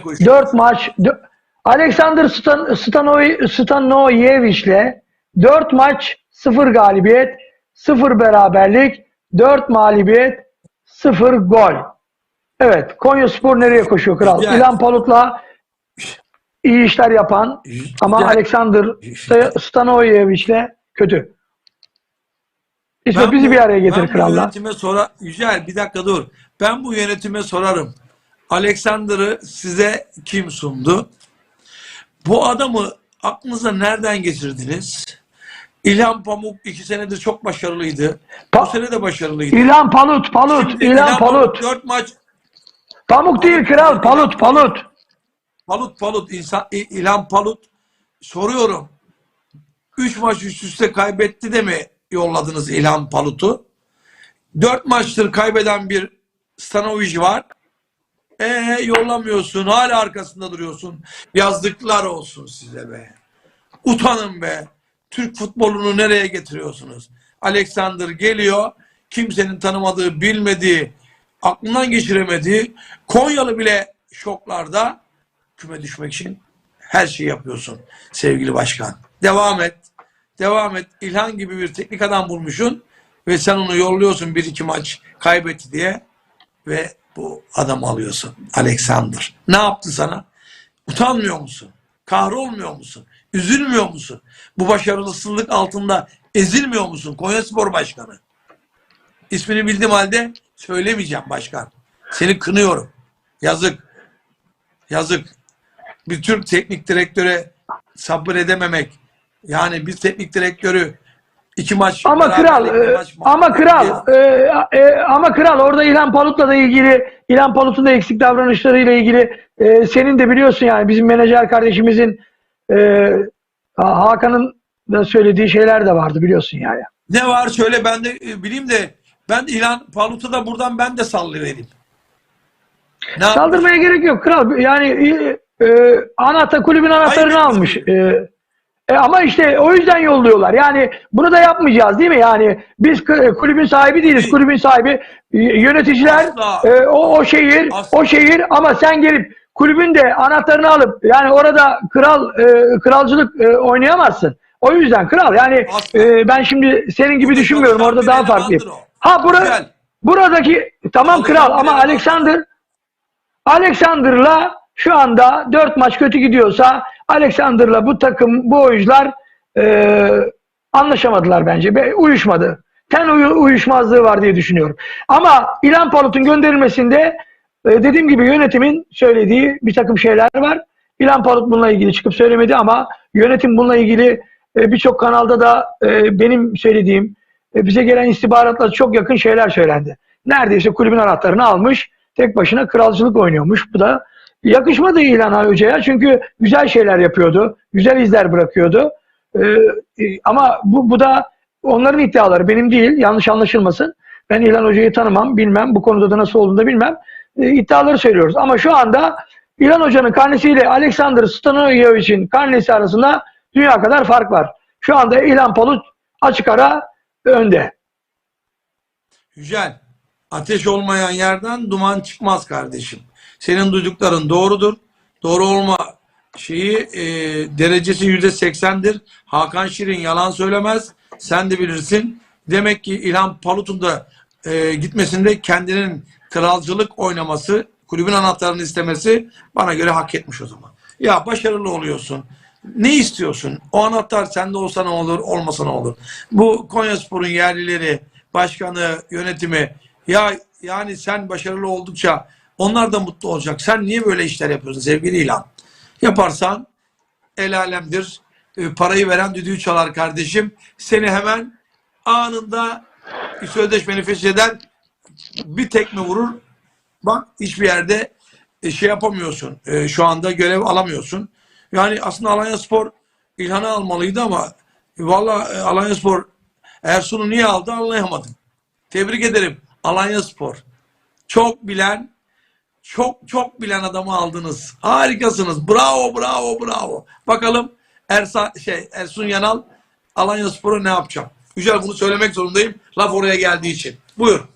koşuyor. 4 maç Alexander Stan, Stanoy, Stanoyevic'le 4 maç 0 galibiyet, 0 beraberlik, 4 mağlubiyet, 0 gol. Evet, Konya Spor nereye koşuyor kral? Güzel. İlhan Palut'la iyi işler yapan ama Güzel. Alexander Sta- Stanoyevic'le kötü. İsmet bizi bu- bir araya getir kralla. yönetime sonra Yücel bir dakika dur. Ben bu yönetime sorarım. Alexander'ı size kim sundu? Bu adamı aklınıza nereden geçirdiniz? İlhan Pamuk iki senedir çok başarılıydı. Bu Pa- sene de başarılıydı. İlhan Palut, Palut, Şimdi İlhan Palut. Dört maç Pamuk değil kral, Palut, Palut. Palut Palut insan İlhan Palut soruyorum. Üç maç üst üste kaybetti de mi yolladınız İlhan Palut'u? Dört maçtır kaybeden bir Stanovic var. E yollamıyorsun. Hala arkasında duruyorsun. Yazdıklar olsun size be. Utanın be. Türk futbolunu nereye getiriyorsunuz? Alexander geliyor. Kimsenin tanımadığı, bilmediği, aklından geçiremediği Konyalı bile şoklarda küme düşmek için her şeyi yapıyorsun sevgili başkan. Devam et. Devam et. İlhan gibi bir teknik adam bulmuşsun ve sen onu yolluyorsun bir iki maç kaybetti diye ve bu adamı alıyorsun. Alexander. Ne yaptı sana? Utanmıyor musun? Kahrolmuyor musun? Üzülmüyor musun? Bu başarısızlık altında ezilmiyor musun? Konya Spor Başkanı. İsmini bildiğim halde söylemeyeceğim başkan. Seni kınıyorum. Yazık. Yazık. Bir Türk teknik direktöre sabır edememek. Yani bir teknik direktörü iki maç Ama kral, e, maç ama kral, e, e, ama kral orada İlhan Palut'la da ilgili, İlhan Palut'un da eksik davranışlarıyla ilgili e, senin de biliyorsun yani bizim menajer kardeşimizin e, Hakan'ın da söylediği şeyler de vardı biliyorsun yani. Ne var söyle ben de e, bileyim de ben İlhan Palut'u da buradan ben de sallıvereyim. Ne? Saldırmaya gerek yok kral. Yani e, e, anahtar kulübün anahtarını Hayır, almış. E, e, ama işte o yüzden yolluyorlar. Yani bunu da yapmayacağız değil mi? Yani biz k- kulübün sahibi değiliz. Değil. Kulübün sahibi e, yöneticiler Asla. e, o, o şehir Asla. o şehir ama sen gelip kulübün de anahtarını alıp yani orada kral e, kralcılık e, oynayamazsın. O yüzden kral yani Asla. e, ben şimdi senin gibi Burada düşünmüyorum. Orada daha o. Ha bura, Güzel. buradaki tamam kral ama. Alexander Alexander'la şu anda 4 maç kötü gidiyorsa Alexander'la bu takım, bu oyuncular e, anlaşamadılar bence. Ve uyuşmadı. Ten uyu- uyuşmazlığı var diye düşünüyorum. Ama İlhan Palut'un gönderilmesinde e, dediğim gibi yönetimin söylediği bir takım şeyler var. İlhan Palut bununla ilgili çıkıp söylemedi ama yönetim bununla ilgili e, birçok kanalda da e, benim söylediğim e, bize gelen istihbaratla çok yakın şeyler söylendi. Neredeyse kulübün anahtarını almış, tek başına kralcılık oynuyormuş. Bu da yakışmadı İlhan Hoca'ya çünkü güzel şeyler yapıyordu, güzel izler bırakıyordu. E, e, ama bu, bu da onların iddiaları, benim değil, yanlış anlaşılmasın. Ben İlhan Hoca'yı tanımam, bilmem, bu konuda da nasıl olduğunu da bilmem. E, iddiaları söylüyoruz. Ama şu anda İlhan Hoca'nın karnesiyle Alexander Stanoyevic'in karnesi arasında dünya kadar fark var. Şu anda İlhan Palut açık ara önde. Yücel, ateş olmayan yerden duman çıkmaz kardeşim. Senin duydukların doğrudur. Doğru olma şeyi e, derecesi yüzde seksendir. Hakan Şirin yalan söylemez. Sen de bilirsin. Demek ki İlhan Palut'un da e, gitmesinde kendinin kralcılık oynaması, kulübün anahtarını istemesi bana göre hak etmiş o zaman. Ya başarılı oluyorsun. Ne istiyorsun? O anahtar sende olsa ne olur, olmasa ne olur? Bu Konyaspor'un yerlileri, başkanı, yönetimi ya yani sen başarılı oldukça onlar da mutlu olacak. Sen niye böyle işler yapıyorsun sevgili İlhan? Yaparsan el alemdir. E, Parayı veren düdüğü çalar kardeşim. Seni hemen anında sözleşmeni fesheden bir tekme vurur. Bak hiçbir yerde e, şey yapamıyorsun. E, şu anda görev alamıyorsun. Yani aslında Alanya Spor İlhan'ı almalıydı ama valla e, Alanya Spor Ersun'u niye aldı anlayamadım. Tebrik ederim Alanya Spor. Çok bilen çok çok bilen adamı aldınız. Harikasınız. Bravo bravo bravo. Bakalım Ersa şey Ersun Yanal Alanya Spor'a ne yapacak? Güzel bunu söylemek zorundayım. Laf oraya geldiği için. Buyur.